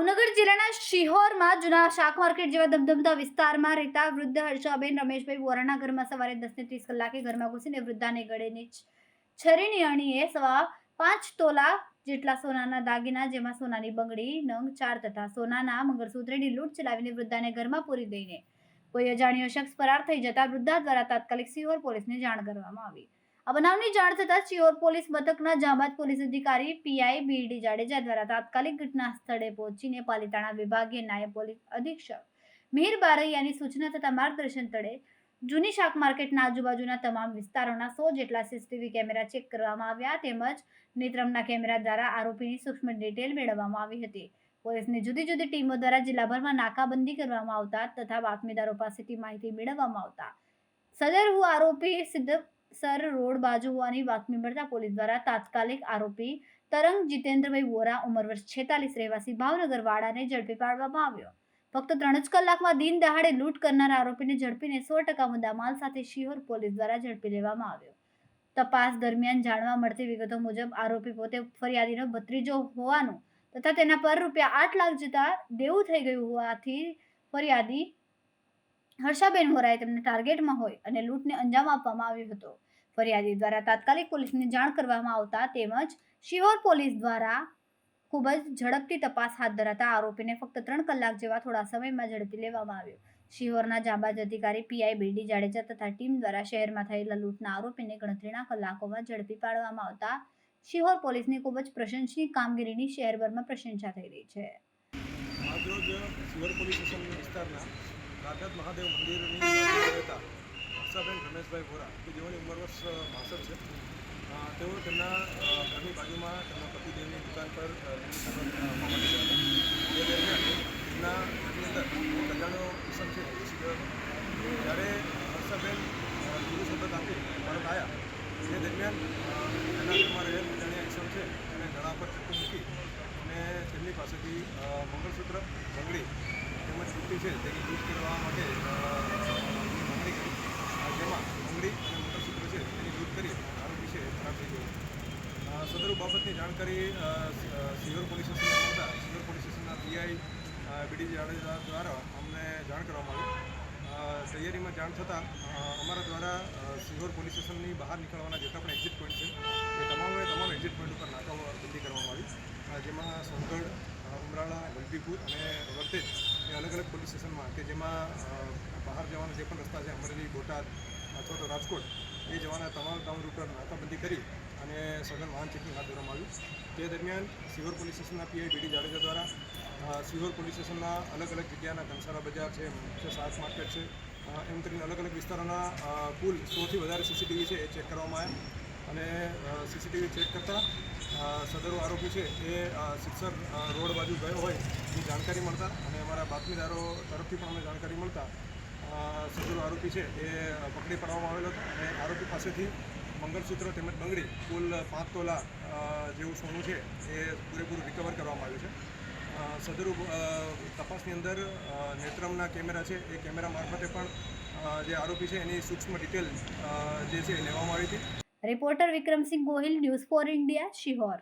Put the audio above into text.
ભાવનગર જિલ્લાના શિહોરમાં જૂના શાક માર્કેટ જેવા ધમધમતા વિસ્તારમાં રહેતા વૃદ્ધ હર્ષાબેન રમેશભાઈ વોરાના ઘરમાં સવારે દસ ને ત્રીસ કલાકે ઘરમાં ઘૂસીને વૃદ્ધાને ગળેની છરીની અણીએ સવા પાંચ તોલા જેટલા સોનાના દાગીના, જેમાં સોનાની બંગડી, નંગ, ચાર તથા સોનાના મંગળસૂત્રની લૂંટ ચલાવીને વૃદ્ધાને ઘરમાં પૂરી દઈને કોઈ અજાણ્યો શખ્સ ફરાર થઈ જતા વૃદ્ધા દ્વારા તાત્કાલિક સિહોર પોલીસને જાણ કરવામાં આવી. આ બનાવની જાણ થતાં ચિયોર પોલીસ મથકના જામાત પોલીસ અધિકારી પીઆઈ બીડી જાડેજા દ્વારા તાત્કાલિક ઘટના સ્થળે પહોંચીને પાલિતાણા વિભાગીય નાયબ પોલીસ અધિક્ષક મિહિર બારૈયાની સૂચના તથા માર્ગદર્શન તળે જૂની શાક માર્કેટના આજુબાજુના તમામ વિસ્તારોના સો જેટલા સીસીટીવી કેમેરા ચેક કરવામાં આવ્યા તેમજ નેત્રમના કેમેરા દ્વારા આરોપીની સૂક્ષ્મ ડિટેલ મેળવવામાં આવી હતી. પોલીસની જુદી જુદી ટીમો દ્વારા જિલ્લાભરમાં નાકાબંધી કરવામાં આવતા તથા બાતમીદારો પાસેથી માહિતી મેળવવામાં આવતા. સદર હું આરોપી સિદ્ધસર રોડ બાજુ હોવાની બાતમી મળતા પોલીસ દ્વારા તાત્કાલિક આરોપી તરંગ જીતેન્દ્રભાઈ વોરા, ઉંમર વર્ષ છેતાલીસ, રહેવાસી ભાવનગર વાડાને ઝડપી પાડવામાં આવ્યો. ફક્ત ત્રણ જ કલાકમાં દિન દહાડે લૂંટ કરનાર આરોપીને ઝડપીને સો ટકા મુદ્દામાલ સાથે શિહોર પોલીસ દ્વારા ઝડપી લેવામાં આવ્યો. તપાસ દરમિયાન જાણવા મળતી વિગતો મુજબ આરોપી પોતે ફરિયાદીનો ભત્રીજો હોવાનું તથા તેના પર રૂપિયા આઠ લાખ જતા દેવું થઈ ગયું હોવાથી ફરિયાદી હર્ષાબેન વોરાએ તેમને ટાર્ગેટમાં હોય અને લૂંટને અંજામ આપવામાં આવ્યો હતો. ફરિયાદી દ્વારા તાત્કાલિક પોલીસને જાણ કરવામાં આવતા તેમજ શિહોર પોલીસ દ્વારા ખૂબ જ ઝડપથી તપાસ હાથ ધરાતા આરોપીને ફક્ત ત્રણ કલાક જેવા થોડા સમયમાં ઝડપી લેવામાં આવ્યો. શિહોરના જાંબાજ અધિકારી પીઆઈ બીડી જાડેજા તથા ટીમ દ્વારા શહેરમાં થયેલા લૂંટના આરોપીને ગણતરીના કલાકોમાં ઝડપી પાડવામાં આવતા શિહોર પોલીસની ખૂબ જ પ્રશંસનીય કામગીરીની શહેરભરમાં પ્રશંસા થઈ રહી છે. આજરોજ શિહોર પોલીસ સ્ટેશન વિસ્તારના રાધાત મહાદેવ મંદિરની હર્ષાબેન રમેશભાઈ વોરા કે જેઓની ઉંમર વર્ષ બાસઠ છે. તેઓ તેમના ઘરની બાજુમાં તેમના પતિદેવની દુકાન પર તે દરમિયાન તેમના ઘરની અંદર એક અજાણ્યો છે. જ્યારે હર્ષાબેન ગુરુ શબ્દ આપી પરત આવ્યા તે દરમિયાન તેના ઘરમાં રહેલ અજાણ્યા કિસમ છે. એને ગળા પર ચપ્પુ મૂકી અને તેમની પાસેથી મંગળસૂત્ર, બંગડી તેમજ છુટ્ટી છે, તેની યુઝ કરવા માટે અ, બંગડી કરી અ, જેમાં બંગડી અને મંગળસૂત્ર છે તેની લૂંટ કરી આરોપી છે એ ફરાર થઈ ગયો અ, સ- અ, સિહોર પોલીસ સ્ટેશનને મળતા સિહોર પોલીસ સ્ટેશનના પીઆઈ બીડી જાડેજા દ્વારા અમને જાણ કરવામાં આવી. તૈયારીમાં જાણ થતાં અમારા દ્વારા સિહોર પોલીસ સ્ટેશનની બહાર નીકળવાના જેટલા પણ એક્ઝિટ પોઈન્ટ છે એ તમામે તમામ એક્ઝિટ પોઈન્ટ ઉપર નાકાબંધી કરવામાં આવી. જેમાં સોનગઢ ઉમરાળા વલભીપુર અને વરતેજ એ અલગ અલગ પોલીસ સ્ટેશનમાં કે જેમાં બહાર જવાના જે પણ રસ્તા છે અમરેલી બોટાદ અથવા તો રાજકોટ એ જવાના તમામ તમામ રૂટ પર નાકાબંધી કરી અને સઘન વાહન ચેકિંગ હાથ ધરવામાં આવ્યું તે દરમિયાન સિહોર પોલીસ સ્ટેશનના પીઆઈ બીડી જાડેજા દ્વારા સિહોર પોલીસ સ્ટેશનના અલગ અલગ જગ્યાના કંસારા બજાર છે, મુખ્ય શાક માર્કેટ છે એમ કરીને અલગ અલગ વિસ્તારોના કુલ સોથી વધારે સીસીટીવી છે એ ચેક કરવામાં આવ્યા. અને સીસીટીવી ચેક કરતાં સદરો આરોપી છે એ શિક્ષક રોડ બાજુ ગયો હોય એ જાણકારી મળતા અને અમારા બાતમીદારો તરફથી પણ અમને જાણકારી મળતા સદરો આરોપી છે એ પકડી પાડવામાં આવેલો હતો અને આરોપી પાસેથી મંગળસૂત્ર તેમજ બંગડી કુલ પાંચ તોલા જેવું સોનું છે, એ પૂરેપૂરું રિકવર કરવામાં આવ્યું છે. સદરૂપ તપાસની અંદર નેત્રમના કેમેરા છે, એ કેમેરા મારફતે પણ જે આરોપી છે, એની સૂક્ષ્મ ડિટેલ જે છે લેવામાં આવી હતી. Reporter Vikramsinh Gohil, news four India, Sihor.